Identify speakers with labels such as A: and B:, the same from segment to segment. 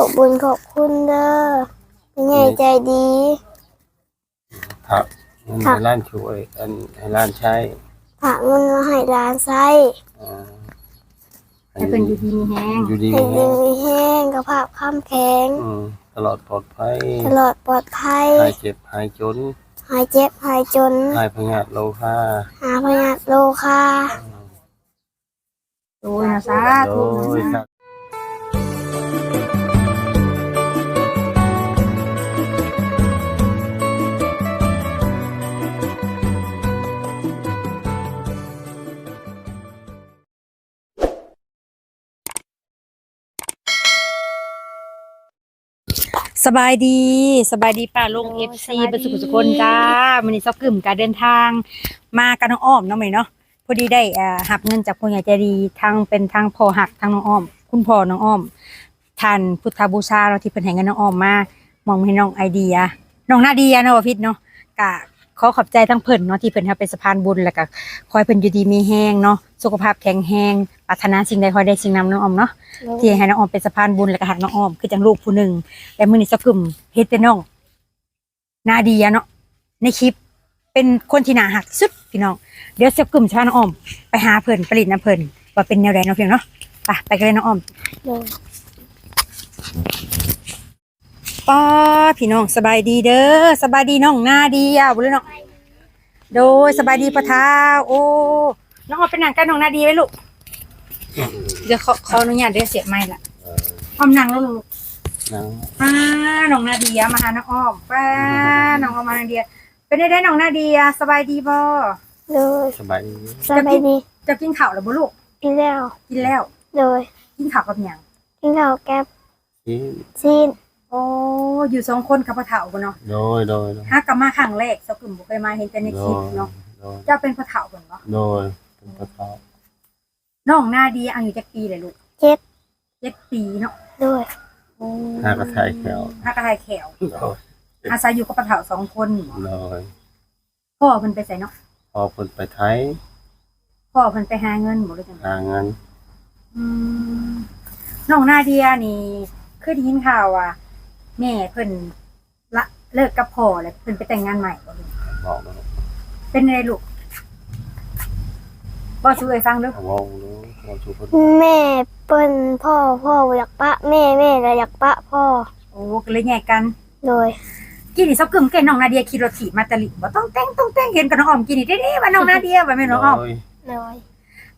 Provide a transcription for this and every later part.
A: อบบุญขอบคุณเด้อเป็นใหญ่ใจดี
B: ครับให้ร้านช่วยอันให้ร้านใช้
A: ฝากเงินมาให้ร้านไส้
B: อ่า
C: ให้เพิ่นอยู่ดีมีแฮง
B: อยู่ดี
A: ให้
B: มี
A: ดี
B: แรง
A: มีแห้งกระเพาะข้ามแข็ง
B: อืมตลอดปลอดภัย
A: ตลอดปลอดภัย
B: หายเจ็บหายจน
A: หายเจ็บหายจน
B: หายพยาธิโลคา
A: หาพยาธิโลคา
C: โดยนะสา
B: โด
C: ธุ
B: ย
C: นะ
B: ครับ
C: สบายดีสบายดีป้าลุง FC เบรรสุขสุคนจ้ามื้อนี้ซอกกึ่มการเดินทางมากับน้องอ้อมเนาะมื้อนี้เนาะพอดีได้อ่าหับเงินจากผู้ใหญ่ใจดีทางเป็นทางพ่อหักทางน้องอ้อม คุณพ่อน้องอ้อมท่านพุทธบูชาเราะที่เพิ่นให้เงินน้องอ้อมมามองให้น้องไอเดียน้องนาเดียเนาะว่าพิษเนาะกะ ขอขอบใจทั้งเพิ่นเนาะที่เพิ่นทำเป็นสะพานบุญแล้วก็คอยเพิ่นอยู่ดีมีแห้งเนาะสุขภาพแข็งแรงปรารถนาสิ่งใดขอให้ได้สิ่งนั้นน้องอ้อมเนาะที่ให้น้องออมเป็นสะพานบุญแล้วก็หักน้องออมคือจังลูกผู้หนึ่งแต่มือนี้สะกึมเฮ็ดแต่น้องนาดีอะเนาะในคลิปเป็นคนที่น่าหักที่สุดพี่น้องเดี๋ยวสะกึมชาน้องออมไปหาเพิ่นผลิตน้ำเพิ่นว่าเป็นแนวใดเนาะพี่น้องเนาะไปไปกันเลยน้องออม
A: โดย
C: ป้าพี่น้องสบายดีเด้อสบายดีน้องนาดีอะบุญเลยเนาะโดยสบายดีปะท้าโอ้น้องออมเป็นหนังกันน้องนาดีไว้ลูกเดี๋ยวขอขออนุญาตเดี๋ยวเสียบไม้ละออมนั่งแล้วลูก
B: นาง
C: ป้าน้องนาเดียมาหาน้องอ้อมป้าน้องอ้อมมานาเดียเป็นได้ได้น้องนาเดียสบายดีบ่
A: โดย
B: สบายดี
A: สบายดี
C: จะกินข้าวแล้วบ่ลูก
A: กินแล้ว
C: กินแล้ว
A: โดย
C: กินข้าวกับหยัง
A: กินข้าวแก๊บ
B: ที่
A: ซีน
C: โอ้อยู่สองคนกับพ่อเฒ่าบ่เนาะ
B: โดยโดยโดย
C: หากลับมาครั้งแรกเจ้ากลุ่มบ่เคยมาเห็นแต่ในคลิปเนาะ
B: โดย
C: เจ้าเป็นพ่อเฒ่าบ่เนาะ
B: โดยเป็นพระเจ้า
C: น้องนาเดียอายุจักปีเลยลูก
A: เจ็ด
C: เจ็ดปีเนาะ
A: โดย
C: โอ้
B: หากระไทยแขว
C: หากระไทยแขว
B: โดย
C: อาศัยอยู่กับพ่อเฒ่าสองคน
B: โดย
C: พ่อเพิ่นไปไสเนาะ
B: พอคนไปไทย
C: พ่อเพิ่นไปหาเงินบ่ได้จังได
B: หาเงิน
C: อืมน้องนาเดียนี่เคยได้ยินข่าวว่า แม่เพิ่นละเลิกกับพ่อแล้วเพิ่นไปแต่งงานใหม่บ่ลูก
B: บอกมา
C: เป็นไงลูกบ่ช่วยฟังเด้อ
B: เอาวงรู้เราชูคน
A: แม่เปิ้นพ่อพ่ออยากปะแม่แม่ก็อยากปะพ่อ
C: โอ้ก็เลยแยกกัน
A: โดย
C: กินนี่ซอกกึ่มเก่งน้องนาเดียขี่รถถีบมาตะลิบ่ต้องแต่งต้องแต่งเห็นกับน้องอ้อมกินนี่เด้ๆว่าน้องนาเดียว่าแม่น้องอ้อม
B: โดย
A: โดย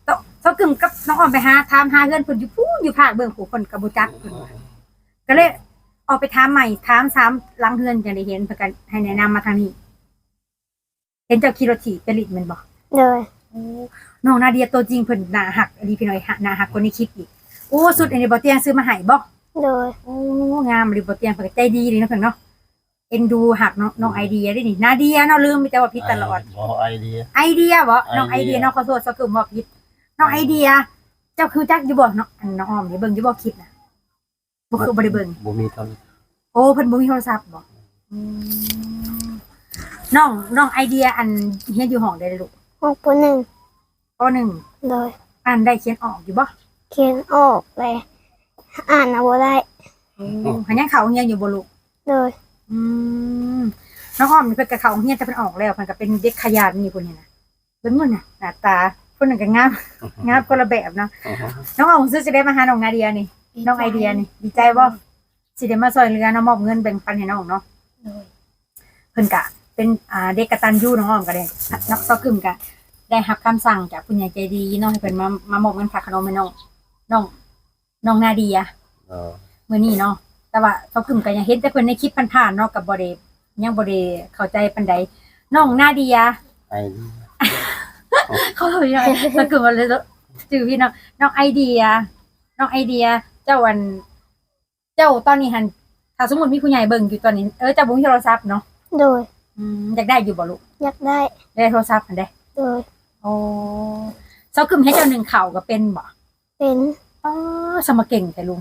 C: ต้องซอกกึ่มกับน้องอ้อมไปหาถามหาเงินเพิ่นอยู่พู้นอยู่ภาคเบิ่งผู้คนก็บ่จักเพิ่นว่าก็เลย ออกไปถามใหม่ถามซ้ำหลังเฮือนจังได้เห็นเพิ่นก็ให้แนะนำมาทางนี้ เห็นเจ้าขี่รถถีบไปลิดแม่นบ่
A: โดย
C: น้องนาเดียตัวจริงเพิ่นหน้าหักอันนี้พี่น้อยหน้าหักกว่าในคลิปอีกโอ้สุดอันนี้บ่เตียงซื้อมาให้บ่
A: โดย
C: โอ้งามเลยบ่เตียงเพิ่นก็ใจดีเลยเนาะเพิ่นเนาะเอ็นดูหักน้องน้องไอเดียได้นี่นาเดียเนาะลืมไปแต่ว่าผิดตลอด
B: บอกไอเดีย
C: ไอเดียบ่น้องไอ
B: ไอเดี
C: เดีย
B: ย
C: เนาะขอโทษสักกึมบ่ผิดน้องไอเดีย เจ้าคือจักอยู่บ่เนาะอันน้องอ้อมอย่าเบิ่งอยู่บ่คลิปน่ะ บ่คือบ่ได้เบิ่ง
B: บ่มีตอน
C: โอ้เพิ่นบ่มีโทรศัพท์บ่อืมน้องน้องไอเดียอันเฮียนอยู่ห้องได้เลยลูก
A: หกปหนึ่ง
C: ปหนึ่ง
A: โดย
C: อ่านได้เขียนออกอยู่บ่
A: เขียนออกเลยอ่านเอาบ่ได้
C: หันยังเขาเฮียนอยู่บ่ลูก
A: โดย
C: อืมน้องอ้อมนี่เพิ่นก็เขาเฮียนแต่เพิ่นออกแล้วเพิ่นก็เป็นเด็กขยันนี่พุ่นนี่นะเบิ่งมันน่ะหน้าตาเพิ่นนั่นก็งามงามคนละแบบเนาะน้องอ้อมซื้อสิได้มาหาน้องนาเดียนี่ น้องไอเดียนี่ดีใจบ่สิได้มาซอยเหลือเนาะมอบเงินแบ่งปันให้น้องเนาะ
A: โดย
C: เพิ่นก็เป็นอ่าเด็กกตัญญูน้องอ้อมก็ได้นักซอกกึมก็ได้รับคำสั่งจากผู้ใหญ่ใจดีเนาะให้เพิ่นมามามอบเงินฝากขนมให้น้องน้องน้องนาเดีย
B: เออ
C: มื่อนี้เนาะแต่ว่าเขากึ่มก็ยังเห็นแต่เพิ่นในคลิปผ่านๆเนาะกับบริยังบริเข้าใจปันใดน้องนาเดีย
B: ไอเดีย
C: เขาเลยสกึ่มมาเลยจือพี่น้องน้องไอเดีย น้องไอเดีย เจ้าวัน เจ้าตอนนี้หันถ้าสมมติมีผู้ใหญ่เบิ่งอยู่ตอนนี้เออเจ้าบุ้งโทรศัพท์เนาะ
A: โดย
C: อืมอยากได้อยู่บ่ลูก
A: อยากได้
C: ได้โทรศัพท์หันได้
A: โดย
C: โอ้เจ้ากึ่มให้เจ้าหนึ่งเข่าก็เป็นบ่
A: เป็น
C: อ๋อสมเก่งแต่ลุง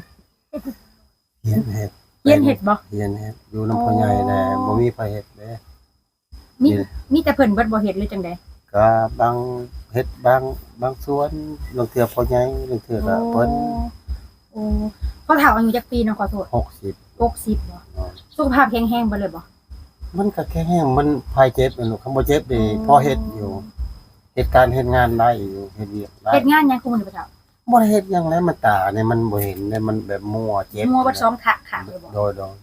B: เฮียนเฮ็ด
C: เย็นเห็ดบ่
B: เฮียนเฮ็ดอยู่น้ำพ่อใหญ่แน่บ่มีไฟเฮ็ดเด้
C: มีมีแต่เพิ่นเบิดบ่เห็ดหรือจังใด
B: ก็บางเฮ็ดบางบางส่วนบางเทื่อพ่อใหญ่บางเทื่อก็เพิ่น
C: โอ้พ่อพ่อเฒ่าอายุจักปีเนาะขอโทษ
B: หกสิบ
C: 60บ่สุขภาพแข็งแรงบ่เลยบ่
B: มันก็แค่แห้งมันภายเจ็บเป็นลูกคำว่าเจ็บดีพอเฮ็ดอยู่เหตุการณ์เฮ็ดงานได้อยู่เฮ็ดเวียกได้
C: เฮ็ดงานหยังคุมื้อนี้พ่อเฒ่า
B: บ่ได้เฮ็ดหยังแล้วมันตาเนี่ยมันบ่เห็นเนี่ยมันแบบมัวเจ็บ
C: มัวบ่ซ้อมขะขะเลยบ่
B: โดยโดย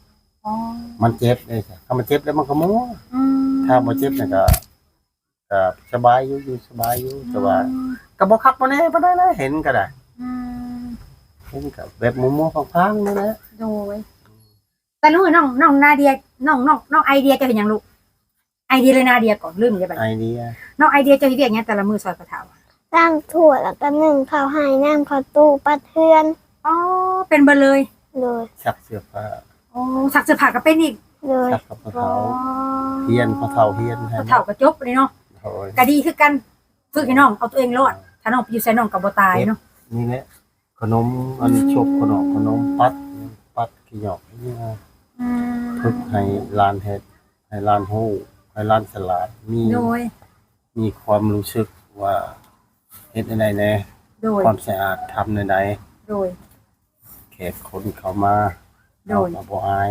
C: อ๋อ
B: มันเจ็บเลยจ้ะถ้ามันเจ็บแล้วมันก็มัว
C: อืม
B: ถ้าบ่เจ็บเนี่ยก็ก็สบายอยู่อยู่สบายอยู่แต่ว่าก็บ่คักบ่แน่บ่ได้เลยเห็นก็ได้
C: อืม
B: เห็นก็แบบมัวๆพังๆนั่นแหละ
C: โดยแต่รู้น้องน้องนาเดียน้องน้องน้องไอเดียจะเป็นหยังลูกไอเดียเลยนาเดียก่อนลืมเลยบัด
B: ไอ
C: นี้
B: เดีย
C: น้องไอเดียจะเฮ็ดอย่างเงี้ยแต่ละมือซอยกระเถา
A: ล้างถ้วยแล้วก็นึ่งข้าวให้น้ำข้าวตู้ปัดเพื่อน
C: อ๋อเป็นเบอร์เลย
A: เลย
B: ชักเสื้อผ้า
C: โอ้สักเสื้อผ้าก็เป็นอีก
A: เลย
B: ชักกับพระเฒ่าเฮียนพระเฒ่าเฮียนให้
C: กระเถากระจบเลยเนาะ
B: โอ้ย
C: ก็ดีคือกันฝึกให้น้องเอาตัวเองรอดถ้าน้องไปอยู่ใส่น้องกับบ่ตายเนาะ
B: นี่แหละ ขนมอันชบขนมขนมปัดปัดขี้หยอกนี่นะ
C: อืม
B: พึกให้ลานเฮ็ดให้ลานฮู้ให้ลานสลาดมี
C: โดย
B: มีความรู้สึกว่าเฮ็ดในใดแน่
C: โดย
B: ความสะอาดทำในใด
C: โดย
B: แขกคนเขามา
C: โดย
B: เราก็บ่อาย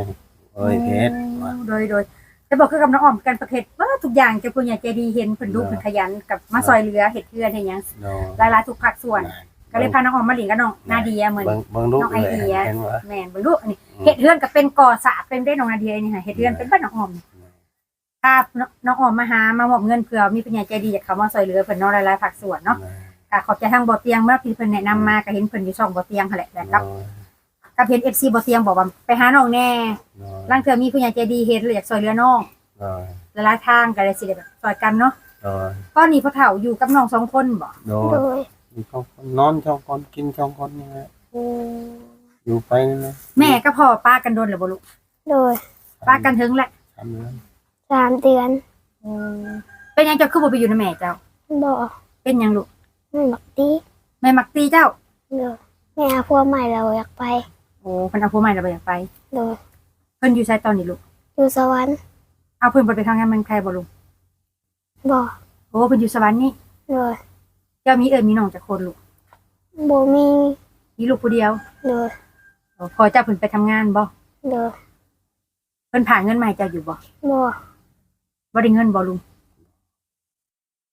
B: เอ้ยเฮ็ดว่า
C: โดยโดยจะบอกคือกับน้องอ้อมกันประเภทว่าทุกอย่างจะคุณอยากใจดีเห็นเพิ่นดูเพิ่นขยันกับมาซอยเหลือเฮ็ดเพื่อนให้หยัง
B: โดย
C: หลายๆทุกภาคส่วน ก็เลยพาน้องออมมาเลินกับน้องนาเดียเหมือน
B: เบิ่งเบิ่งลูก
C: น้องไอ
B: เลย
C: เดีย
B: เห็นว่า
C: แม่นเบิ่งดูอันนี้เฮ็ดเรือนก็เป็นก่อสร้างเป็นได้น้องนาเดียนี่ค่ะเฮ็ดเรือนเป็นบ้านน้องออมถ้าน้องออมมาหามามอบเงินเผื่อมีปัญญาใจดีอยากเข้ามาซอยเหลือเพิ่นเนาะหลายๆภาคส่วนเนาะก็ขอบใจทางบ่อเตียงเมื่อพี่เพิ่นแนะนำมาก็เห็นเพิ่นอยู่ช่องบ่อเตียงหั่นแหละแล้วกับกับเห็น FC บ่อเตียงบอกว่าไปหาน้องแน่ลางเทื่อมีปัญญาใจดีเฮ็ดหรืออยากซอยเหลือน้อง
B: โดย
C: หลายๆทางก็เลยสิได้แบบซอยกันเนาะ
B: โดย
C: ตอนนี้พ่อเฒ่าอยู่กับน้องสองคนบ่
B: โด
A: โด
B: ย
A: ย
B: มี ช่องคนนอนช่องคนกินช่องคนนี่แหละอยู่ไปนี่นะ
C: แม่กับพ่อป้ากันโดนแล้วบ่ลูก
A: โดย
C: ป้ากันถึงแหละ
B: ทำเรื่อง
A: สามเดือน
C: เป็นหยังเจ้าคือบ่ไปอยู่นำแม่เจ้า
A: บอก
C: เป็นหยังลูก
A: ไม่บักตี
C: แม่มักตีเจ้า
A: เลยแม่เอาพวกใหม่เราอยากไป
C: โอ้เพิ่นเอาผู้ใหม่เราไปอยากไป
A: โดย
C: เพิ่นอยู่ไสตอนนี้ลูก
A: อยู่สวรรค์
C: เอาเพิ่นบ่ไปทำงานเมืองไทยบ่ลูก
A: บอก
C: โอ้เพิ่นอยู่สวรรค์นี่
A: โดย
C: เจ้ามีเอิ้นมีน้องจักคนลูก
A: โบมี
C: มีลูกผู้เดียว
A: โดย
C: โอ้พอเจ้าเพิ่นไปทำงานบ่
A: โดย
C: เพิ่นผ่าเงินมาให้เจ้าอยู่บ่
A: บอก
C: บ่ได้เงินบ่ลุง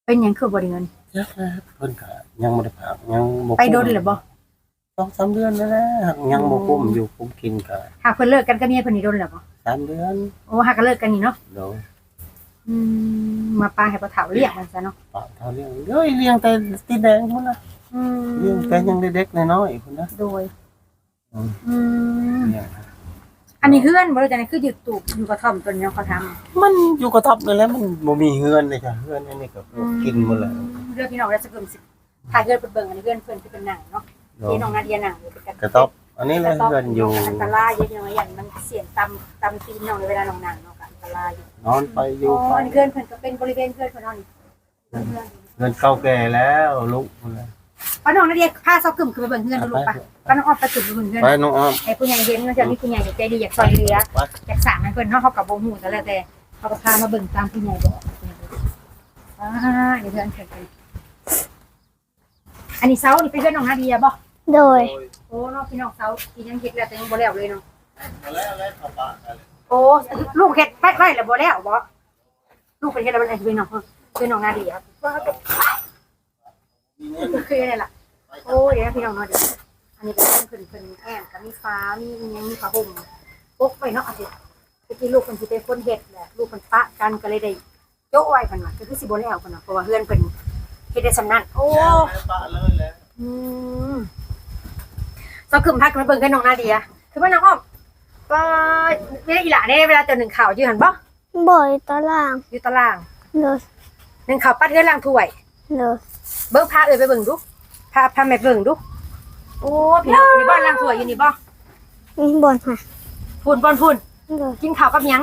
C: เป็นหยังคือบ่ได้เงิน
B: ยักแล้วเพิ่นก็ยังบ่ได้พักยังบ่
C: ไปโดนเลยบ่
B: สองสามเดือนแล้วแหละยังบ่คุ้มอยู่คุ้มกินก็
C: หากเพิ่นเลิกกันกับเมียเพิ่นนี่โดนแล้วบ่
B: สามเดือน
C: โอ้หากก็เลิกกันนี่เนาะ
B: โดย
C: อืมมาปาให้พ่อเฒ่าเรียกมันซะเนาะ
B: ปากเท่าเลี้ยงเอ้ยเลี้ยงแต่ตีแดงพุ่นนะ
C: อืม
B: เลี้ยงแต่ยังเด็กๆน้อยๆพุ่นนะ
C: โดย
B: อืม
C: อืม
B: เลี้ยง
C: อันนี้เฮือนบ่รู้จักนี่คืออยู่ตูบอยู่กระท่อมตัวนี้เนาะเขาทำ
B: มันอยู่กระทับนั่นแหละมันบ่มีเฮือนเลยจ้ะเฮือนอันนี้ก็กินหมดแล้ว
C: เรื่องพี่น้องได้สักเพิ่มสิถ้าเฮือนเพิ่นเบิ่งอันนี้เฮือนเพิ่นที่เป็นหนังเนาะ
B: โด
C: ที่
B: ย
C: น้องนาเดียหนังอยู่เป็นกัน
B: กระต๊อบอันนี้แหละเฮือนอยู่
C: อันตรายเยอะๆอย่างมันเสียงตำตำตีนน้องในเวลาน้องหนังเนาะ ก็อันตรายอยู่
B: นอนไปอยู่
C: อ๋อ
B: ไป
C: อันนี้เฮือนเพิ่นก็เป็นบริเวณเฮือนเพิ่นเนาะนี่เฮือนเฮือน
B: เฮือนเก่าแก่แล้วลูกพุ่นนะ
C: ป้าน้องนาเดียพาซอกกึ่มคือไปเบิ่งเฮือนดูลูกปะป้าน้องออกไปจุดไปเบิ่งเฮือน
B: ไปน้องอ้อม
C: ไอ้ผู้ใหญ่เห็นมันจะมีผู้ใหญ่ใจดีอยากซอยเหลือ
B: ไป
C: อยากสั่งให้เพิ่นเนาะเขากับบ่ฮู้แต่แล้วแต่เขาก็พามาเบิ่งตามผู้ใหญ่บอกอ่าเดี๋ยวเพื่อนเพิ่นไปอันนี้เสานี่เป็นเพื่อนน้องนาเดียบ่
A: โดย
C: โอ้เนาะพี่น้องเสาอีหยังเฮ็ดแล้วแต่ยังบ่แล้วเลยเนาะ
B: แล้วแล้วเข้าปากกัน
C: โอ้ลูกเฮ็ดไปไว้แล้วบ่แล้วบ่ลูกเป็นเฮ็ดแล้วบ่ได้เป็นน้องเพิ่นเป็นน้องนาเดียคืออะไรล่ะโอ้เดี๋ยวนะพี่น้องเนาะเดี๋ยวอันนี้เป็นเพิ่นเพิ่นแอมกับมีฟ้ามีอิหยังมีผ้าห่มปกไว้เนาะอันนี้ที่ลูกคนที่เป็นคนเฮ็ดแหละลูกคนปะกันก็เลยได้โจ้ไว้เพิ่นว่าก็คือสิบ่แล้วเพิ่นว่าเพราะว่าเฮือนเพิ่นเฮ็ดได้สำนั้นโอ้
B: ปะเลยแหละ
C: อืมซอกขึ้นพักมาเบิ่งกันน้องนาเดียคือว่าน้องอ้อม ก็เวลาอีหล่าเนี่ยเวลาเจอหนึ่งข่าวอยู่หั่นบ่
A: บ่อยตาราง
C: อยู่ตาราง
A: โดย
C: หนึ่งข่าวปัดเฮือนล้างถ้วย
A: โดย
C: เบิ่งพาเอ้ยไปเบิ่งดูพาพาแม่เบิ่งดูโอ้พี่น้องอยู่ในบ้านล้างถ้วยอยู่นี่บ่
A: มีบ่นค่ะ
C: พุ่นบ่นพุ่น
A: โดย
C: กินข้าวกับหยัง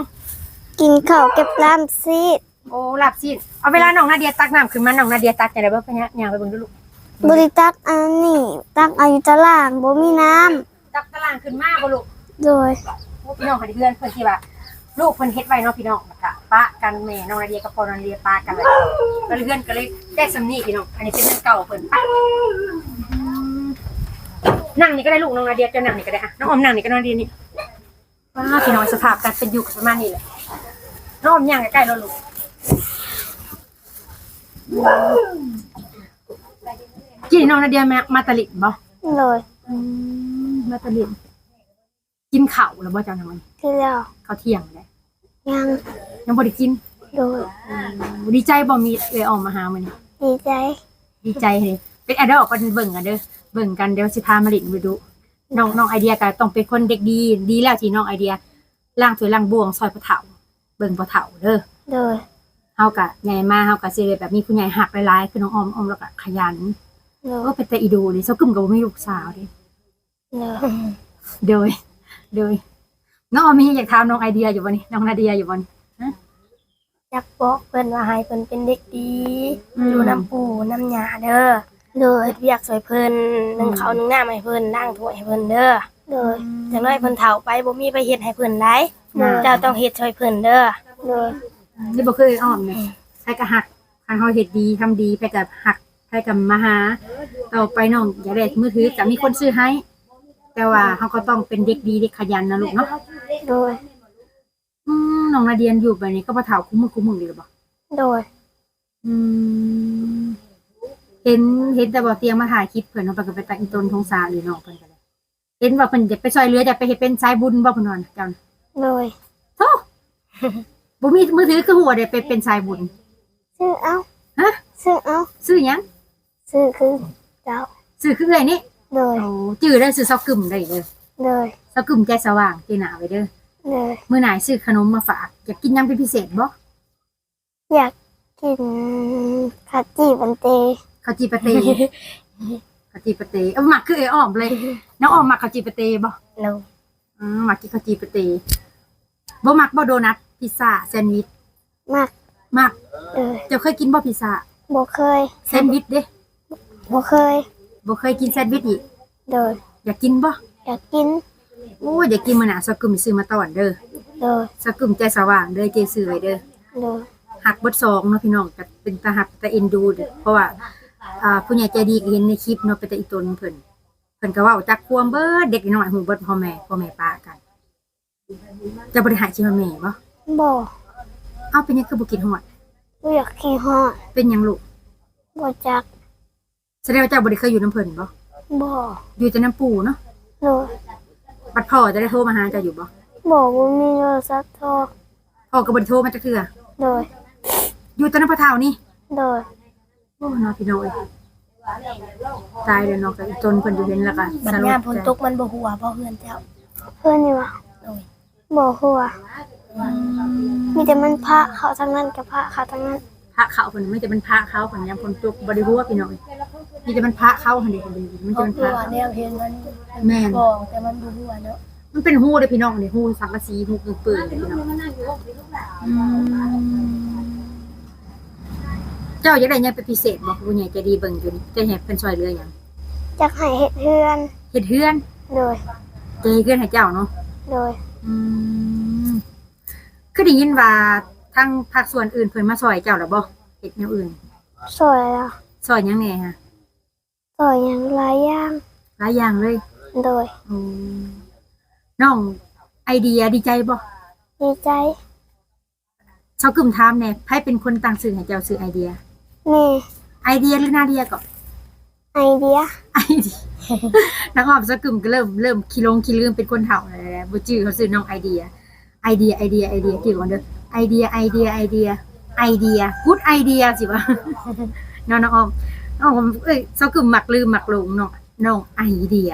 A: กินข้าวเก็บล้ามซีด
C: โอ้ลาบซีนเอาเวลาน้องนาเดียตักน้ำขึ้นมาน้องนาเดียตักจังได๋เบิ่งไปเนี่ยย่างไปเบิ่งดูลูก
A: บริตักอันนี้ตักอายุตารางบ่มีน้
C: ตักตารางขึ้นมาบ่ลูกำ
A: โดย
C: พวกพี่น้องคนที่เพื่อนเพื่อนที่ว่าลูกเพิ่นเฮ็ดไว้เนาะพี่น้องแล้วก็ปะกันแม่น้องนาเดียกับพ่อน้องนาเดียปะกันเลยก็เลยเพื่อนก็เลยได้สำนีพี่น้องอันนี้เป็นเรื่องเก่าเพิ่นปะนั่งนี่ก็ได้ลูกน้องนาเดียจะนั่งนี่ก็ได้อะน้องออมนั่งนี่ก็น้องนาเดียนี่ว้าพี่น้องสภาพการเป็นอยู่กับประมาณนี้แหละน้องออมย่างใกล้ๆเราลูกกินน้องนาเดียมามาตะลิดบ่
A: โดย
C: มาตะลิด กินข้าวแล้วบ่เจ้าน้อง
A: ที่แล้ว
C: ข้าวเที่ยงเลย
A: ยัง
C: ยังบ่ได้กิน
A: โดย
C: ดีใจบ่มีเออออกมาหามัน
A: ดีใจ
C: ดีใจเลยเป็นอดอกกันเบิ่งกันเด้อเบิ่งกันเดี๋ยวสิพามาลินไปดูน้องน้องไอเดียก็ต้องเป็นคนเด็กดี ดีแล้วที่น้องไอเดียล้างถ้วยล้างบวงซอยปะเถาเบิ่งปะเถาเด้อ
A: โดย
C: เฮากะใหญ่มาเฮากะสิได้แบบมีผู้ใหญ่หักหลายๆคือน้องออมออมแล้วก็ขยัน
A: โดย
C: ก็เป็นแต่อีดูเลยเซากึ่มก็บ่มีลูกสาวเด้
A: โดย
C: โดย โดยน้องออมมีอยากถามน้องไอเดียอยู่บ่นี่น้องนาเดียอยู่บ่นี่
A: อยากบอกเพิ่นว่าให้เพิ่นเป็นเด็กดี
C: อืม
A: อยู่น้ำปู่น้ำยาเด้อโดยเรียกสวยเพิ่นนึ่งข้าวนึ่งน้ำให้เพิ่นล้างถ้วยให้เพิ่นเด้อโดยจังน้อยเพิ่นเฒ่าไปบ่มีไปเฮ็ดให้เพิ่นได้เจ้าต้องเฮ็ดช่วยเพิ่นเด้อโดย
C: นี่บ่เคยอ้อมเลยใครก็หักคันเฮาเฮ็ดดีทำดีไปกับหักไปกับมาหาต่อไปน้องอย่าได้มือถือจะมีคนซื้อให้ แต่ว่าเฮาก็ต้องเป็นเด็กดีเด็กขยันนะลูกเนาะ
A: โดย
C: อืมน้องนาเดียนอยู่แบบนี้ก็บ่เฒ่าคุ้มมือคุ้มมือเลยหรือบ่
A: โดย
C: อืมเห็นเห็นแต่บ่เตียงมาถ่ายคลิปเพิ่นเนาะไปก็ไปตักอีตนทงสารหรือน้องเพิ่นก็ได้เห็นว่าเพิ่นจะไปช่วยเหลือจะไปเฮ็ดเป็นสายบุญบ่เพิ่นว่าเจ้าน่ะ
A: โดย
C: โธ่บ่มีมือถือคือหัวได้ไปเป็นสายบุญ
A: ซื้อเอา
C: ฮะ
A: ซื้อเอา
C: ซื้อหยัง
A: ซื้อคือเจ้า
C: ซื้อคือเอ้ยนี่
A: โดย
C: โอ้จื้อได้ซื้อซอกกึ่มได้เด้อ
A: โดย
C: ซอกกึ่มใจสว่างตีหนาไว้เด้อ
A: โดย
C: มื้อไหนซื้อขนมมาฝากอยากกินหยังเป็นพิเศษบ่
A: อยากกินข้าวจีบันเต
C: ข้าวจีปาเตข้าวจีปาเตเอาหมักคือไอ้อ้อมเลยน้องอ้อมหมักข้าวจีปาเตบ่
A: โดย
C: อืมหมักกินข้าวจีปาเตบ่หมักบ่โดนัทพิซซ่าแซนด์วิช
A: มาก
C: หมัก
A: โดย
C: เจ้าเคยกินบ่พิซซ่า
A: บ่เคย
C: แซนด์วิชเด้
A: บ่เคย
C: บ่เคยกินแซนด์วิชอีก
A: โดย
C: อยากกินบ่
A: อยากกิน
C: โอ้ยอยากกินมื้อหน้าซอกกึ่มซื้อมาตอนเด้อ
A: โดย
C: ซอกกึ่มใจสว่างเด้อเจซื้อไว้เด้อ
A: โดย
C: หักเบดซองเนาะพี่น้องแต่เป็นตาหักตาเอ็นดูเด้อเพราะว่าอ่าผู้ใหญ่ใจดีก็เห็นในคลิปเนาะเป็นแต่อีตนเพิ่นเพิ่นก็เว้าจักความเบิดเด็กน้อยหูเบิดพ่อแม่พ่อแม่ป้ากันจะบริหารชีวิตแม่บ่
A: บ่
C: เอาเป็นหยังคือบ่กินฮอด
A: บ่อยากขี้ฮอด
C: เป็นหยังลูก
A: บ่จัก
C: แสดงว่าเจ้าบ่ได้เคยอยู่น้ำเพิ่นบ่
A: บ่
C: อยู่แต่น้ำปู่เนาะ
A: โดย
C: บัดพ่อจะได้โทรมาหาเจ้าอยู่บ่
A: บ่บ่มีโทรศัพท์โทร
C: พ่อก็บ่ได้โทรมาจักเทื่อ
A: โดย
C: อยู่แต่น้ำพระเฒ่านี่
A: โดย
C: โอ้เนาะพี่น้อยตายแล้วเนาะก็อีตนเพิ่นอยู่เห็นแล้วก็
D: บัด
C: สล
D: ยาม
C: ด
D: ฝน
C: ใจ
D: ตกมันบ่หัวบ่เฮือนเจ้า
A: เพื่อนนี่วะ
D: โอ้ย
A: บ่หัวมีแต่มันพระเขาทั้งนั้นกับพระเขาทั้งนั้น
C: พระเขาเพิ่นไม่จะเป็นพระเขาเพิ่นยามฝนตกบ่ได้ฮู้ว่าพี่น้อย มีแต่มันพระเขาหั่นเด้เพิ่นมัน
D: เพ
C: จะ
D: ราะ
C: เป็นพ
D: คือ
C: ระ
D: ว่าแนวเห็นมัน
C: แม่น
D: บอกแต่มันบ่หัวเนาะ
C: มันเป็นหูเด้อพี่น้องนี่หูสังกะสีหูกึ่งปืนเด้อพี่น้องอืมเจ้าอยากได้หยังเป็นพิเศษบ่ผู้ใหญ่ใจดีเบิ่งอยู่นี่จะให้เพิ่นช่วยเหลือหยัง
A: จักให้เฮ็ดเฮือน
C: เฮ็ดเฮือน
A: โดย
C: ใจเฮือนให้เจ้าเนาะ
A: โดย
C: อืมคือได้ยินว่าทางภาคส่วนอื่นเพิ่นมาช่วยเจ้าแล้วบ่เฮ็ดแนวอื่น
A: สวยแล้ว
C: ช่วยหยังแหน่ฮะ
A: สวยอย่างหลายอย่าง
C: หลายอย่างเลย
A: โดย
C: อืมน้องไอเดียดีใจบ่
A: ดีใจ
C: ชาวกึ่มถามแหน่ไผเป็นคนตั้งชื่อให้เจ้าชื่อไอเดีย
A: แม่
C: ไอเดียหรือนาเดียก็
A: ไอเดีย
C: ไอเดียนักออมสกึมก็เริ่มเริ่มขี้ลงขี้ลืมเป็นคนเฒ่าแล้วแหละบ่จื้อเขาซื้อน้องไอเดีย ไอเดียไอเดียไอเดียกี่วันเด้อไอเดียไอเดียไอเดียไอเดียกูดไอเดียสิวะ น้องน้องออม น้องออมเอ้ยสกึมมักลืมมักหลงน้องน้องไอเดีย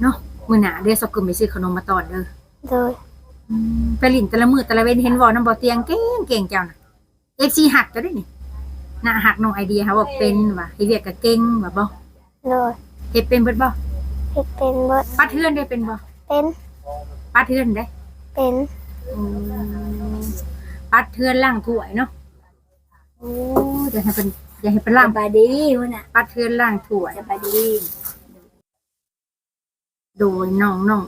C: เนาะมื้อหน้าเด้อสกึมไปซื้อขนมมาตอนเด้อ
A: โดย
C: อืมไปลิ้นแต่ละมื้อแต่ละเว้นเห็นบ่น้ำบ่เตียงเก่งเก่งเจ้าน่ะ FC หักจะได้นี่น่าหักน้องไอเดียค่ะว่าเป็นว่าเฮ็ดเวียกก็เก่งว่าบ่
A: โดย
C: เฮ็ดเป็นเบิดบ่
A: เฮ็ดเป็นเบิด
C: ปัดเทือนได้เป็นบ่
A: เป็น
C: ปัดเทือนได้
A: เป็น
C: อืมปัดเทือนล่างถ้วยเนาะ โอ้อย่าให้เป็น อย่าให้เป็นล่าง
D: สบายดีพุ่นน่ะ
C: ปัดเทือนล่างถ้วย
D: สบายดี
C: โดยน้องน้อง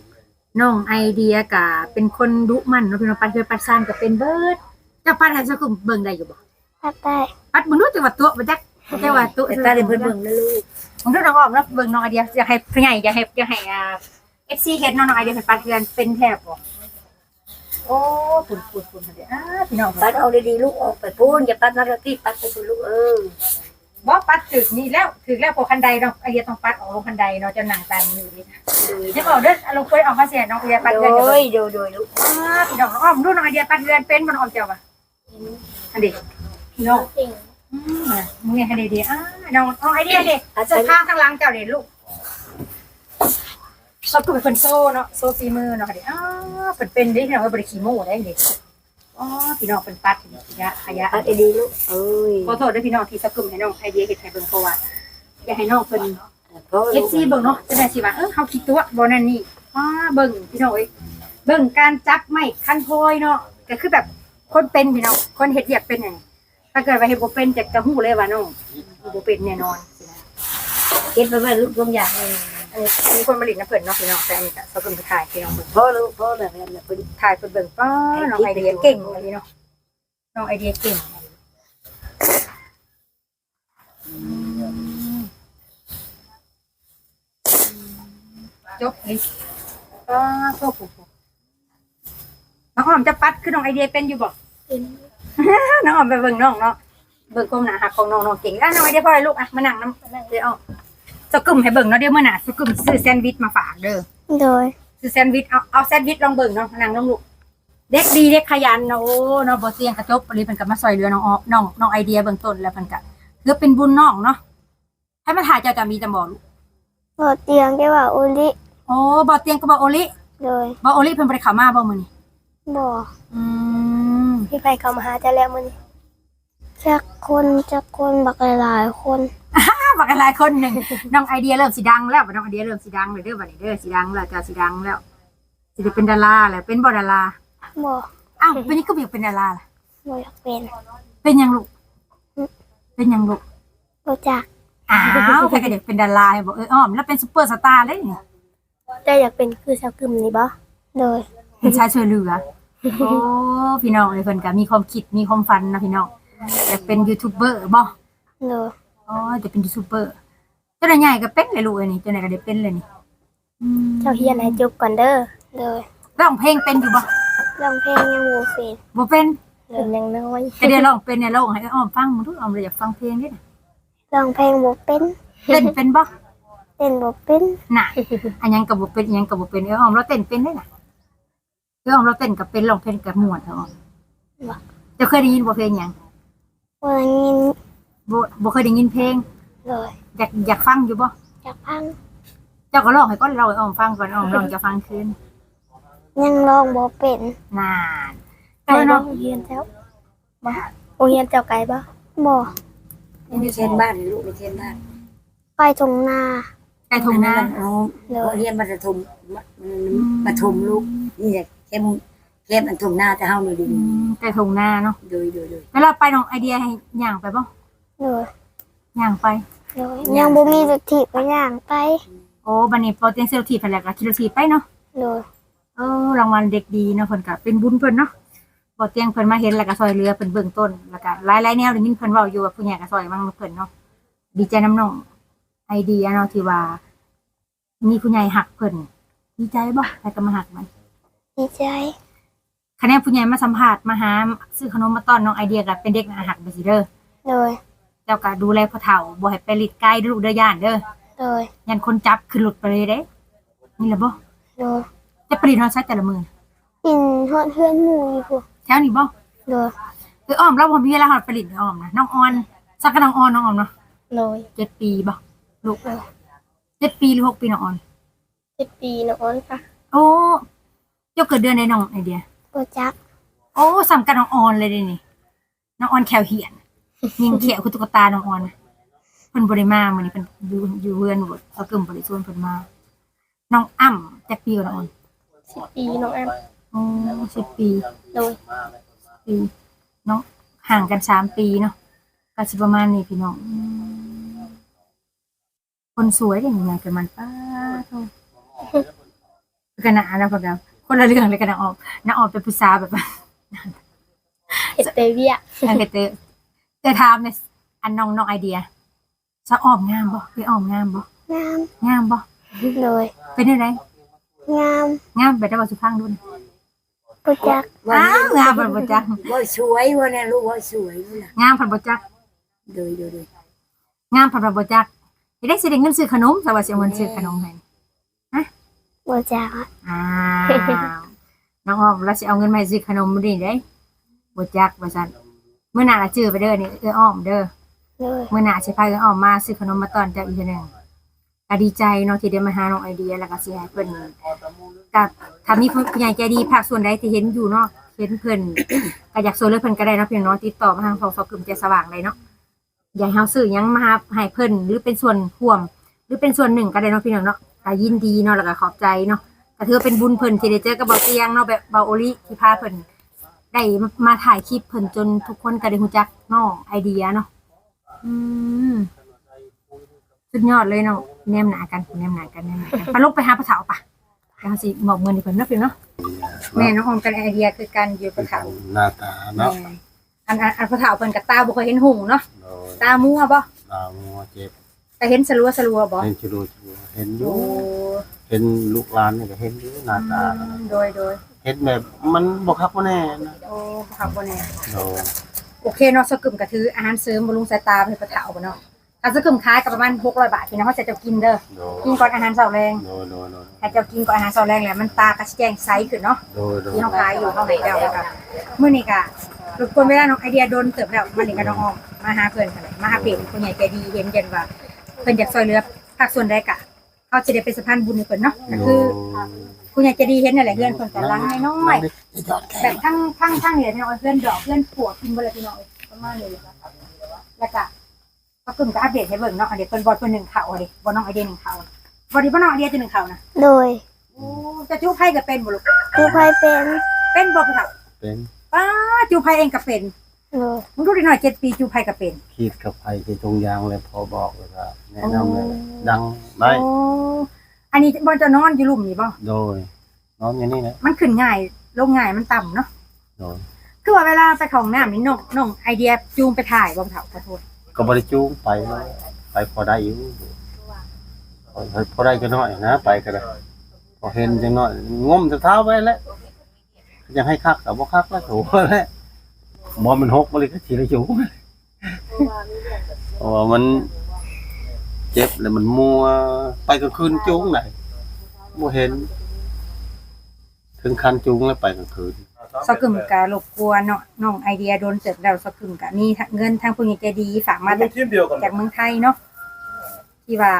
C: น้องไอเดียกะเป็นคนดุมันเนาะพี่น้องปัดเทือนปัดซ่านก็เป็นเบิดเจะปัดให้สักคนเบิ่งได้อยู่บ่
A: พักได้
C: ปัดมึงรู้จังว่าตัวบ่จักแต่ว่าตุ
D: แต่ตาได้เพิ่นเบิ่งแล้วลูก
C: ผมดูน้องออมแล้วเบิ่งน้องไอเดียอยากให้ผู้ใหญ่อยากให้อยากให้อ่า FC เฮ็ดน้องน้องไอเดียเป็นปัดเดือนเป็นแทบบ่ โอ้ปุ่นปุ่นปุ่นเดี๋ยวอ่าพี่น้อง
D: ปัดเอาดีๆลูกออกไปพูนอย่าปัดมาที่ปัดไปคุณลูกเออ
C: บ่ปัดถึกนี่แล้วถึกแล้วพอคันใดเนาะไอเดียต้องปัดออกลงคันใดเนาะจะหนังตันอยู่ดิจะบอกเด้อเอาลงคุยออกมาเสียน้องไอเดียปัด
D: โด
C: เดือนกับ
D: ยโดยโดยลูก
C: อ่าพี่น้องน้องอ้อมดูน้องไอเดียปัดเดือนเป็นบ่น้องอ้อมเจ้าป่ะอันนี้พี่น้อง
A: เก่ง
C: อืมมึงเนี่ยให้ดีๆอ่าน้องน้องไอเดียเด็
D: อาจ
C: เสื้
D: จะ
C: อผ้าข้างหล่างเจ้าเด็ลูก เขาคือเป็นคนโซ่เนาะโซ่ฝีมือเนาะค่ะเด็อ้าวเป็นเป็นเด้พี่น้องเอ้ยบริขีโม่ได้เด็อ๋อพี่น้องเป็นปัดขยะขยะ
D: ปัดดีๆลูกเอ้ย
C: ขอโทษด้วยพี่น้องที่สะกึมให้น้องไอเดียเห็ดให้เบิ่งเพราะว่าอยากให้น้องเพิ่น
D: เพราะ
C: เอฟซีเบิ่งเนาะจะได้สิว่าเออเฮาคิดตัวบ่นั่นนี่อ๋อเบิ่งพี่น้องเอ้ยเบิ่งการจับไม้คันโพยเนาะก็คือแบบคนเป็นพี่น้องคนเฮ็ดเวียกเป็นหยังถ้าเกิดว่าเฮ็ดบ่เป็นจะกระหู้เลยว่าน้องบ่เป็นแน่นอนสินะ
D: เก็บไปไว้ลูกลงอย่าง นึง
C: อันนี้มีคนมาลิดน้ำเพิ่นเนาะพี่น้องแต่อันนี้ก็สะกึมไปถ่ายพี่น้องเบิ่ง
D: พ่อลูกพ่อแบบนั้นเพิ่น
C: ถ่ายเพิ่นเบิ่งป้าน้องไอเดียเก่งเลยเนาะน้องไอเดียเก่งจบเลยป้าโทษผู้น้องหอมจะปัดคือน้องไอเดียเป็นอยู่บ่
A: เป็น
C: น้องออมไปเบิ่งน้องเนาะเบิ่งกลมหนาหักของน้องน้องเก่งอะน้องไอเดียพ่อเลยลูกอะมานั่งน้ำเดี๋ยวเอา สกึมให้เบิ่งเนาะเดี๋ยวเมื่อหน่ะสกึมซื้อแซนด์วิชมาฝากเด้อ
A: โดย
C: ซื้อแซนด์วิชเอาเอาแซนด์วิชลองเบิ่งเนาะมานั่งน้องลูกเด็กดีเด็กขยันเนาะโอ้เนาะบ่เสี่ยงกระจบปรีเพิ่นก็มาซอยเหลือน้องออน้องน้องไอเดียเบื้องต้นแล้วเพิ่นก็คือเป็นบุญน้องเนาะให้มาถ่ายเจ้าจะมีจำบ่ลูก
A: บอเตียงแกว่าโอลิ
C: โอ้บ่เตียงก็บ่โอลิ
A: โดย
C: บ่โอลิเพิ่นบ่ได้เข้ามาบ่มื้อนี้
A: บอ
C: อืม
A: พี่ไปเข้ามาหาจะแล้วมื้อนี้จักคนจักคนบักหลายๆคน
C: อ้าวบักหลายคนหนึงน้องไอเดียเริ่มสิดังแล้วบัดน้องไอเดียเริ่มสิดังเลยเด้อบัดนี้เด้อสิดังแล้วเจ้าสิดังแล้วสิได้เป็นดาราแล้วเป็นบ่ดารา
A: บอ
C: อ้าวเป็นนี่ก็อยากเป็นดาราล่ะ
A: บอยากเป็น
C: เป็นหยังลูกเป็นหยังลูก
A: บอจัก
C: อ้าวใครก็อยากเป็นดาราให้บอกเอออ้อมแล้วเป็นซุปเปอร์สตาร์เลยนี่
A: แต่อยากเป็นคือชาวกึมนี่บ่โดย
C: เป็นชายช่วยเหลือโอ้พี่น้องเลยเพิ่นก็มีความคิดมีความฝันนะพี่น้องอยากเป็นยูทูบเบอร์บ่
A: โดย
C: อ๋อจะเป็นยูทูบเบอร์เจ้าหน้าใหญ่ก็เป็นเลยลูกเอ้ยนี่เจ้าหน้าก็ได้เป็นเลยนี่อืม
A: เจ้าเฮียนให้จบก่อนเด้อโดย
C: ร้องเพลงเป็นอยู่บ่
A: ร้องเพลงยังบ่เป็น
C: บ่เป็น
A: เล่นยังน้อย
C: แต่เดี๋ยวร้องเป็นเนี่ยร้องให้อ้อมฟังมึงดูอ้อมเลยอยากฟังเพลงด้วยนะ
A: ร้องเพลงบ่เป็น
C: เต้นเป็นบ่
A: เต้นบ่เป็น
C: น่ะอันยังก็บ่เป็นอันยังก็บ่เป็นเอออ้อมเราเต้นเป็นได้น่ะเอออ้อมเราเต้นก็เป็นร้องเพลงก็ม่วนเอออ้อมเจะเคยได้ยินบ่เพลงหยัง
A: บ่ได้ยิน
C: บ่บ่เคยได้ยินเพลง
A: เลย
C: อยากอยากฟังอยู่บ่
A: อยากพัง
C: เจ้าก็ร้องให้ก้อนเราให้อ้อมฟังก่อนอ้อมร้องจะฟังคืน
A: ยังร้องบ่เป็น
C: นาน
A: ไก่
C: เออ
A: บ่
C: เนาะ
A: เฮียนเจ้าบ่โรงเรียนเจ้าไก่บ่บ่
D: อยู่เทนบ้านลูกในเทนบ้าน
A: ไปทงนา
C: ไก่ทงนา
D: เอา
A: เล
D: โรง
A: ย
D: เรียนมัธยมมัธยมลูกนี่แหละเข้มเข้มอันทุ่มหน้าจะเฮานี่ดี
C: อืมไก่ทงนาเนาะ
D: โดยโดยโดย
C: เวลาไปน้องไอเดียให้ย่างไปบ่
A: เลย
C: ย่างไป
A: เลยยังบ่มีสุทธิก็ย่างไป
C: โอ้บัดนี้โปรตีนเซลทีไปแล้วก็คิโลทีไปเนาะ
A: เลย
C: เออรางวัลเด็กดีเนาะเพิ่นก็เป็นบุญเพิ่นเนาะบ่เตียงเพิ่นมาเห็นแล้วก็ซอยเหลือเพิ่นเบื้องต้นแล้วก็หลายๆแนวได้ยินเพิ่นเว้าอยู่ว่าผู้ใหญ่ก็ซอยมั่งเพิ่นเนาะดีใจน้ำน้องไอเดียเนาะที่ว่า มีผู้ใหญ่หักเพิ่นดีใจบ่ใครก็มาหักมัน
A: ดีใจ
C: คะแนนผู้ใหญ่มาสัมภาษณ์มาหาซื้อขนมมาต้อนน้องไอเดียกับเป็นเด็กน่าหักไปสิเด้อ
A: เลย
C: เจ้าก็ดูแลพ่อเฒ่าบ่ให้ไปลิดไกลเด้อลูกเด้อย่านเด้อ
A: เลย
C: ยันคนจับขึ้นรถไปเลยเด้นี่แหละบ่
A: เลย
C: จะผลิตเฮาใช้แต่ละมื้อ
A: กินฮอดเฮือนหมู่อยู่พุ่น
C: แถวนี้บ่
A: เลย
C: คืออ้อมเราบ่มีเวลาเฮาผลิตอ้อมนะน้องออนสักกับน้องออนน้องออมเนาะ
A: เลย
C: 7ปีบ่ลูก7ปีหรือ6ปีน้องออน
A: 10ปีน้องอ้อนค่ะ
C: โอ้เจ้าเกิดเดือนใดน้องไอเดีย
A: บ่จัก
C: โอ้สำกับน้องออนเลยเด้นี่น้องออนแขวเหียน ยิงเขียวคือตุ๊กตาน้องออนนะเพิ่นบ่ได้มามื้อนี้เพิ่นอยู่อยู่เฮือนบ่เอากึ่มบ่ได้ชวนเพิ่นมา น้องอ้ำจักปีกว่าน้องออน
A: 10ปีน้องแอม
C: โอ้10ปี
A: เลย
C: ปีน้องห่างกันสามปีเนาะก็สิประมาณนี้พี่น้องอืมคนสวยอย่างไงกันมันป้าโทษกันนะแล้วพวกเราคนละเรื่องเลยกันนะออกนะออกเป็นผู้สาวแบบว่า
A: เฮ็ดแต่เวียก
C: อันเกเตอ แต่ถามเนี่ยอันน้องน้องไอเดียสะออมงามบ่ไปออมงามบ่
A: งาม
C: งามบ่
A: โดย
C: เป็นจังได
A: งาม
C: งามไปได้บ่สุพังดูนี่
A: ประจักษ์
D: วัน
C: อ้า
D: นี้
C: วงามเพิ่นบ่จัก
D: ว่าสวยวันนี้ลูกว่าสวยนั่นน่ะ
C: งามเพิ่นบ่จัก
D: โดยโดยโดย
C: งามเพิ่นบ่จักสิได้สิได้เงินซื้อขนมแต่ว่าสิเอาเงินซื้อขนมให้
A: ประจักษ์
C: อ้าวน้องอ้อมแล้วสิเอาเงินมาให้ซื้อขนมบ่ได้เด้บ่จักว่าซั่น มื้อหน้าละชื่อไปเด้อนี่เอ้ออ้อมเด้อ
A: โดย
C: เมื่อหน้าสิพาเอิ้นออกมาซื้อขนมมาตอนเจ้าอีกเทื่อหนึงก็ดีใจเนาะที่ได้มาหาน้องไอเดียแล้วก็สิให้เพิ่นกับถ้ามีผู้ใหญ่ใจดีภาคส่วนใดที่เห็นอยู่เนาะเห็นเพิ่น ก็อยากช่วยเหลือเพิ่นก็ได้เนาะเพียงเนาะติดต่อมาทางของสกึมใจสว่างเลยเนาะอยากให้เฮาซื้อหยังมาให้เพิ่นหรือเป็นส่วนร่วม หรือเป็นส่วนหนึ่งก็ได้เนาะพี่น้องเนาะก็ยินดีเนาะแล้วก็ขอบใจเนาะก็ถือว่าเป็นบุญเพิ่นที่ได้เจอกับเบาเตียงเนาะแบบเบาโอลิที่พาเพิ่น ได้มาถ่ายคลิปเพิ่นจนทุกคนก็ได้รู้จักน้องไอเดียเนาะอืมสุดยอดเลยเนาะแนมหนากันแนมหนากันแนมหนากันไปลงไปหาปลาเถาปะแล้วสิบอกเงินดีกว่าเนาะพี่เนาะแม่น้องออมกันไอเดียคือการอยู่ปลาเถา
B: หน้าตาเนาะ
C: แม่อันอันอันปลาเถาเพิ่นกับตาบ่เคยเห็นหุ่งเนาะ
B: โดย
C: ตามัวบ่
B: ตามัวเจ็บ
C: แต่เห็นสลัวสลัวบ่
B: เห็นชิลูชิลูเห็นอ
C: โอ้
B: ยู่เห็นลูกหลานนี่ก็เห็นอยู่หน้าตา
C: โดยโดย
B: เห็นแบบมันบ่คักบ่แน่นะ
C: โอ้ครับบ่แน่
B: โดย
C: โอเคเนาะสกึมก็ถืออาหารเสริมบำรุงสายตาให้ปลาเถาบ่เนาะถ้าสกึมขายก็ประมาณ600บาทพี่น้องเขาจะจะกินเด้อ
B: โดย
C: กินก่อนอาหารเช้าแรง
B: โดยโดยโดย
C: ถ้าเจ้ากินก่อนอาหารเช้าแรงแล้วมันตาก็สิแจ้งใสขึ้นเนาะ
B: โดยโดย
C: ที่เขาขายอยู่เขาไหนเดาแล้วกันเมื่อนี้ก็รบกวนเวลาน้องไอเดียโดนเติบแล้วมันนี่ก็น้องออมมาหาเพื่อนกันเลยมาหาเพจคนใหญ่ใจดีเห็นกันว่าเพิ่นอยากซอยเหลือภาคส่วนใดกะเขาจะได้เป็นสะพานบุญให้เพิ่นเนาะก็คือคุ ณใหญ่ใจดีเห็นนั่นแหละเพื่อนเพิ่นแต่ลังน้อยๆแบบทั้งทั้งทั้งเนี่ยพี่น้องเพื่อนดอกเพื่อนผัวกินบ่เลยพี่น้องประมาณนี้แล้วก็ก็กึ่งก็อัปเดตให้เบิ่งเนาะอันนี้เพิ่นบอดเพิ่นหนึ่งข่าวอันนี้บ่น้องไอเดียหนึ่งข่าวบ่ดีบ่น้องไอเดียจะหนึ่งข่าวนะ
A: โดย
C: โอ้จะจู้ไพ่ก็เป็นบ่ลูก
A: ผู้ภัยเป็น
C: เป็นบ่พี่เฒ่า
B: เป็น
C: ป้าจูไพเองก็เป็น
A: โดย
C: มึงรู้ได้หน่อยเจ็ดปีจูไพก็เป็น
B: ขีดกับไผที่ตรงยางเลยพอบอกเลยว่าแนะนำเลยดังได้
C: โอ้อันนี้บอลจะนอนอยู่หลุมนี่บ่
B: โดยน้องอย่างนี้นะ
C: มันขึ้นง่ายลงง่ายมันต่ำเนาะ
B: โดย
C: คือว่าเวลาไปเข้าห้องน้ำนี่น้องน้องไอเดียจูงไปถ่ายบ่เฒ่าขอโทษ
B: ก็บริจูงไปเลยไปพอได้อยู่พอพอได้ก็น้อยนะ ไปก็ได้พอเห็นจังน้อยงมจะเท้าไว้แล้วยังให้คักแต่บ่คักแล้วถูกแล้วมอมันหกมาเลยก็ทีละจูงเพราะว่ามัน เจ็บแล้วมันมัวไปกลางคืนจูงไหนบ่เห็น ถึงคันจูงแล้วไปกลางคืน
C: สกึมกะรบกวนเนาะน้องไอเดียโดนเสร็จแล้วสกึมกะมีเงินทางผู้ใหญ่ใจดีฝากมาจาก
E: ทีมเดียวกัน
C: จากเมืองไทยเนาะที่ว่า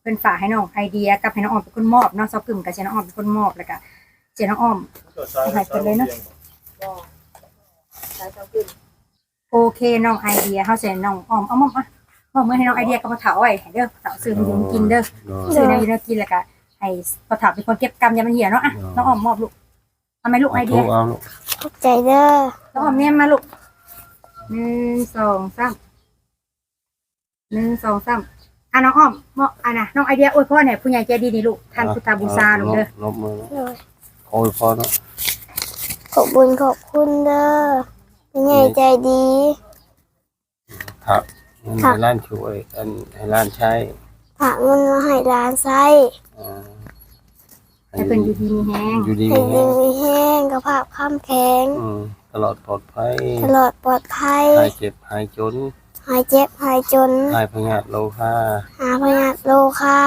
C: เพิ่นฝากให้น้องไอเดียกับให้น้องออมเป็นคนมอบเนาะสกึมกับเจน้องออมเป็นคนมอบแล้วก็เจน้องออมโอเคน้องไอเดียเฮาสิน้องออมเอามามา เอามือให้น้องไอเดียกับพ่อเฒ่าไว้ให้เด้อพ่อเฒ่าซื้อมาอยู่กินเด้อซื้อในอยู่ในกินแล้วก็ให้พ่อเฒ่าเป็นคนเก็บกำยามมันเหี่ยเนาะอะน้องออมมอบลูกทำไมลูกไอเดีย
B: ถูกเอาลูก
A: ขอบใจเด้อ
C: น้องออมเนี่ยมาลูกหนึ่งสองสามหนึ่งสองสามอะน้องออมเหมาะอะนะน้องไอเดียอวยพรให้ผู้ใหญ่ใจดีนี่ลูกท่านพุทธบูชาลูกเด้อ
B: ลบมือ
A: โดย
B: โอ้ยพอเนาะ
A: ขอบบุญขอบคุณเด้อเป็นใหญ่ใจดี
B: ครับ มันให้ร้านช่วยอันให้ร้านใช้
A: ฝากเงินมาให้ร้านไส้
B: อ่า
C: ให้เพิ่นอยู่ดีมีแฮง
B: อยู่ดี
A: ให้
B: มี
A: ยิ
B: แรง
A: มีแห้งกระภาพข้ามแข็ง
B: อืมตลอดปลอดภัย
A: ตลอดปลอดภัย
B: หายเจ็บหายจน
A: หายเจ็บหายจน
B: หายพยาธิโลคา
A: หาพยาธิโลคา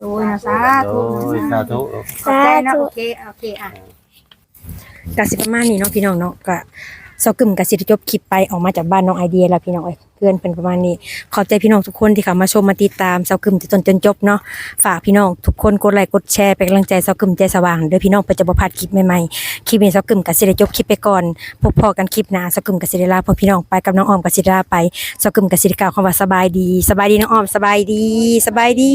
C: โอ้ยนะสา
B: โด
C: ธุ
B: ยสาธุ
C: ขอบใจนะโอเคโอเคอะ กสิประมาณนี้เนาะพี่น้องเนาะก็ เซากึมกับสิทธิจบคลิปไปออกมาจากบ้านน้องไอเดียแล้วพี่น้องเอ้ยเพื่อนเป็นประมาณนี้ ขอบใจพี่น้องทุกคนที่เข้ามาชมมาติดตามเซากึมจนจนจบเนาะฝากพี่น้องทุกคนกดไลค์กดแชร์เป็นกำลังใจเซากึมใจสว่างเด้อพี่น้องเพื่อจะบ่พลาดคลิปใหม่ๆคลิปนี้เซากึมกับสิได้จบคลิปไปก่อนพบพอกันคลิปหน้าเซากึมกับสิได้ลาพอพี่น้องไปกับน้องออมกับสิได้ลาไปเซากึมกับสิได้กล่าวคำว่าสบายดี สบายดีน้องออมสบายดี สบายดี